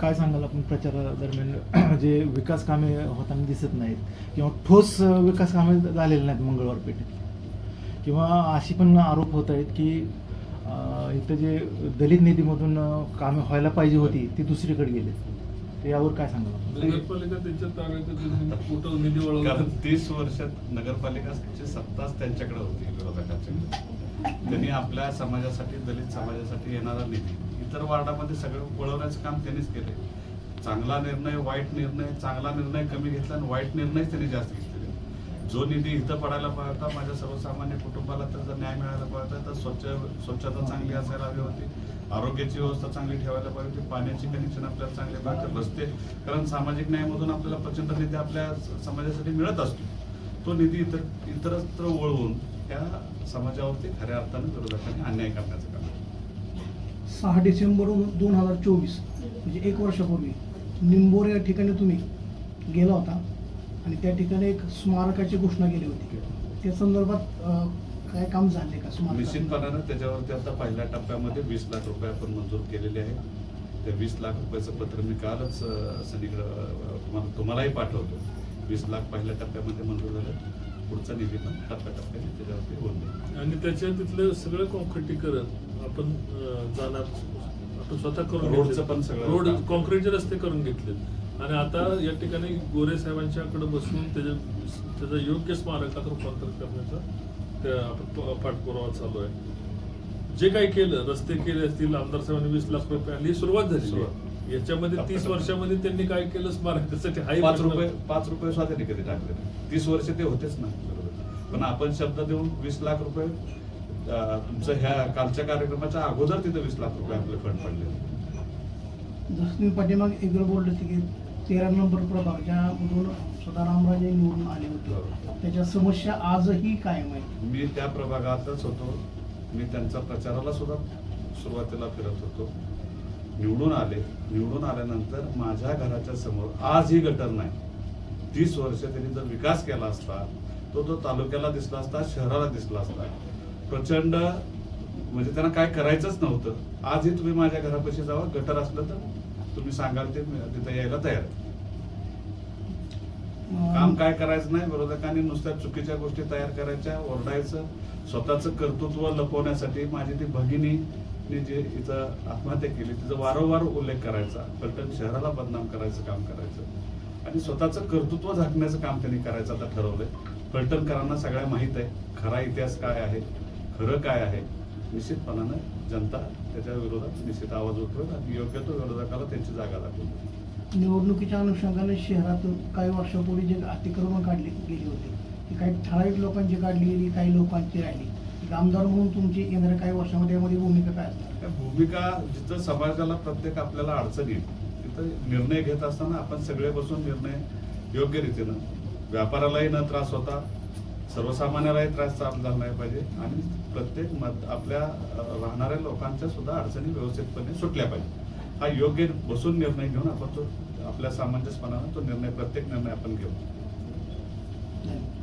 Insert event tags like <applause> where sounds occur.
काय सांगाल आपण प्रचारादरम्यान <clears throat> जे विकास कामे होताना दिसत नाहीत किंवा ठोस विकास कामे झालेली नाहीत मंगळवार पेठेत. किंवा अशी पण आरोप होत आहेत की इथं जे दलित निधीमधून कामे व्हायला पाहिजे होती ती दुसरीकडे गेली यावर काय आपण? नगरपालिका त्यांच्या ताब्यात मोठं निधी कारण वळवला तीस वर्षात नगरपालिकाची सत्ताच त्यांच्याकडे होती विरोधकांच्याकडे त्यांनी आपल्या समाजासाठी दलित समाजासाठी येणारा निधी इतर वार्डामध्ये सगळं वळवण्याचं काम त्यांनीच केले चांगला निर्णय वाईट निर्णय चांगला निर्णय कमी घेतला आणि वाईट निर्णय त्यांनी जास्त घेतलेले. जो निधी इथं पडायला पाहता माझ्या सर्वसामान्य कुटुंबाला त्याचा न्याय मिळायला पाहता तर स्वच्छ स्वच्छता चांगली असायला हवी होती. आरोग्याची व्यवस्था चांगली ठेवायला पाहिजे होती. पाण्याची कनेक्शन आपल्याला चांगले पाहिजे रस्ते कारण सामाजिक न्यायामधून आपल्याला प्रचंड निधी आपल्या समाजासाठी मिळत असतो. तो निधी इतर इतरत्र वळवून त्या समाजावरती खऱ्या अर्थाने विरोधकांनी अन्याय करण्याचं काम सहा डिसेंबर दोन हजार चोवीस म्हणजे एक वर्षापूर्वी निंबोर या ठिकाणी तुम्ही गेला होता. आणि त्या ठिकाणी एक स्मारकाची घोषणा केली होती. त्या संदर्भात काय काम झाले का स्मारक निश्चितपणानं त्याच्यावरती आता पहिल्या टप्प्यामध्ये वीस लाख रुपये आपण मंजूर केलेले आहे त्या वीस लाख रुपयाचं पत्र मी कालच सनीकडं तुम्हाला तुम्हालाही पाठवतो. वीस लाख पहिल्या टप्प्यामध्ये मंजूर झालं. पुढचा निधी पण टप्प्याटप्प्याने त्याच्यावरती होईल आणि त्याच्या तिथलं सगळं कॉन्क्रिटीकरण आपण जाणार आपण स्वतः करून रोडचं. पण सगळं रोड. कॉन्क्रीटचे रस्ते करून घेतले आणि आता या ठिकाणी गोरे साहेबांच्याकडे बसून त्याच्या त्याचं योग्य स्मारकात रूपांतर करण्याचा आपण पाठपुरावा चालू आहे. जे काही केलं रस्ते केले असतील आमदार साहेबांनी वीस लाख रुपये आणि ही सुरुवात झाली सुरुवात. याच्यामध्ये तीस वर्षामध्ये त्यांनी काय केलं स्मारकासाठी? हाय पाच रुपये पाच रुपये सुद्धा त्यांनी कधी टाकले. तीस वर्ष ते होतेच ना. पण आपण शब्द देऊन वीस लाख रुपये तुमचं ह्या कालच्या कार्यक्रमाच्या अगोदर तिथे वीस लाख रुपये आपले फंड पडले. पाठीमाग एकदा बोलले होते की तेरा नंबर प्रभाग ज्यामधून सदारामराजे निवडून आले होते. त्याच्या समस्या आजही कायम आहेत. मी त्या प्रभागातच होतो. मी त्यांच्या प्रचाराला सुद्धा सुरुवातीला फिरत होतो. निवडून आले. निवडून आल्यानंतर माझ्या घराच्या समोर आजही गटर नाही. तीस वर्ष त्यांनी जर विकास केला असता तो तो तालुक्याला दिसला असता शहराला दिसला असता प्रचंड म्हणजे त्यांना काय करायचंच नव्हतं. आजही तुम्ही माझ्या घरापाशी जावा गटर असलं तर तुम्ही सांगाल ते तिथे यायला तयार. काम काय करायचं नाही विरोधकांनी नुसत्या चुकीच्या गोष्टी तयार करायच्या ओरडायचं स्वतःचं कर्तृत्व लपवण्यासाठी माझी ती भगिनी जे इथं आत्महत्या केली तिचा वारंवार उल्लेख करायचा पलटण शहराला बदनाम करायचं काम करायचं. आणि स्वतःचं कर्तृत्व झाकण्याचं काम त्यांनी करायचं आता ठरवलंय. फलटणकरांना सगळ्या माहीत आहे खरा इतिहास काय आहे खरं काय आहे निश्चितपणानं जनता त्याच्या विरोधात निश्चित आवाज उठवेल आणि योग्य तो विरोधकाला त्यांची जागा दाखवेल निवडणुकीच्या अनुषंगाने शहरातून काही वर्षापूर्वी जे अतिक्रमण काढली गेली होती ती काही ठराविक लोकांची काढली गेली काही लोकांची राहिली. आमदार म्हणून तुमची येणाऱ्या काही वर्षामध्ये यामध्ये भूमिका काय असणार त्या भूमिका जिथं समाजाला प्रत्येक आपल्याला अडचण येईल तिथं निर्णय घेत असताना आपण सगळे बसून निर्णय योग्य रीतीनं व्यापारालाही न त्रास होता सर्वसामान्यालाही त्रास झाला नाही पाहिजे आणि प्रत्येक मत आपल्या राहणाऱ्या लोकांच्या सुद्धा अडचणी व्यवस्थितपणे सुटल्या पाहिजे हा योग्य बसून निर्णय घेऊन आपण तो आपल्या सामंजस्यपणानं तो निर्णय प्रत्येक निर्णय आपण घेऊ धन्यवाद.